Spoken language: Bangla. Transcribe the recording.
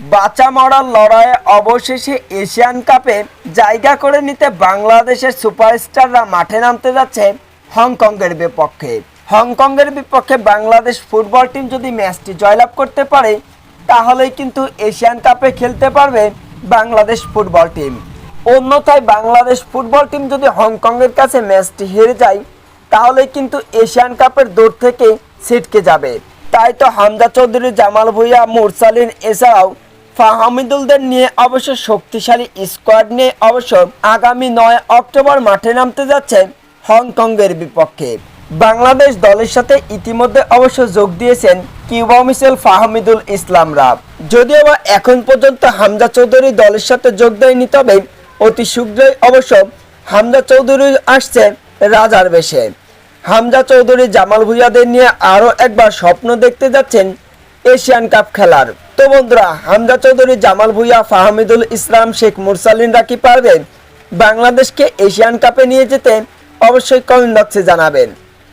বাঁচা মরার লড়াইয়ে অবশেষে এশিয়ান কাপে জায়গা করে নিতে বাংলাদেশের সুপারস্টাররা মাঠে নামতে যাচ্ছে হংকংয়ের বিপক্ষে। হংকংয়ের বিপক্ষে বাংলাদেশ ফুটবল টিম যদি ম্যাচটি জয়লাভ করতে পারে, তাহলেই কিন্তু এশিয়ান কাপে খেলতে পারবে বাংলাদেশ ফুটবল টিম। অন্যথায় বাংলাদেশ ফুটবল টিম যদি হংকংয়ের কাছে ম্যাচটি হেরে যায় তাহলে কিন্তু এশিয়ান কাপের দৌড় থেকে ছিটকে যাবে। তাই তো হামজা চৌধুরী, জামাল ভুইয়া, মুরসালিন এছাড়াও ফাহামিদুলদের নিয়ে অবশ্য শক্তিশালী স্কোয়াড নিয়ে অবশ্য আগামী নয় অক্টোবর মাঠে নামতে যাচ্ছেন হংকংয়ের বিপক্ষে। বাংলাদেশ দলের সাথে ইতিমধ্যে অবশ্য যোগ দিয়েছেন কিউবা মিসেল ফাহমিদুল ইসলামরা। যদিও বা এখন পর্যন্ত হামজা চৌধুরী দলের সাথে যোগ দেয়নি, তবে অতি শীঘ্রই অবশ্য হামজা চৌধুরী আসছে রাজার বেশে। হামজা চৌধুরী জামাল ভুইয়াদের নিয়ে আরও একবার স্বপ্ন দেখতে যাচ্ছেন এশিয়ান কাপ খেলার। তো বন্ধুরা, হামজা চৌধুরী, জামাল ভুইয়া, ফাহমিদুল ইসলাম, শেখ মুরসালিনরা কি পারবেন। বাংলাদেশকে এশিয়ান কাপে নিয়ে যেতে অবশ্যই কমেন্ট বক্সে জানাবেন।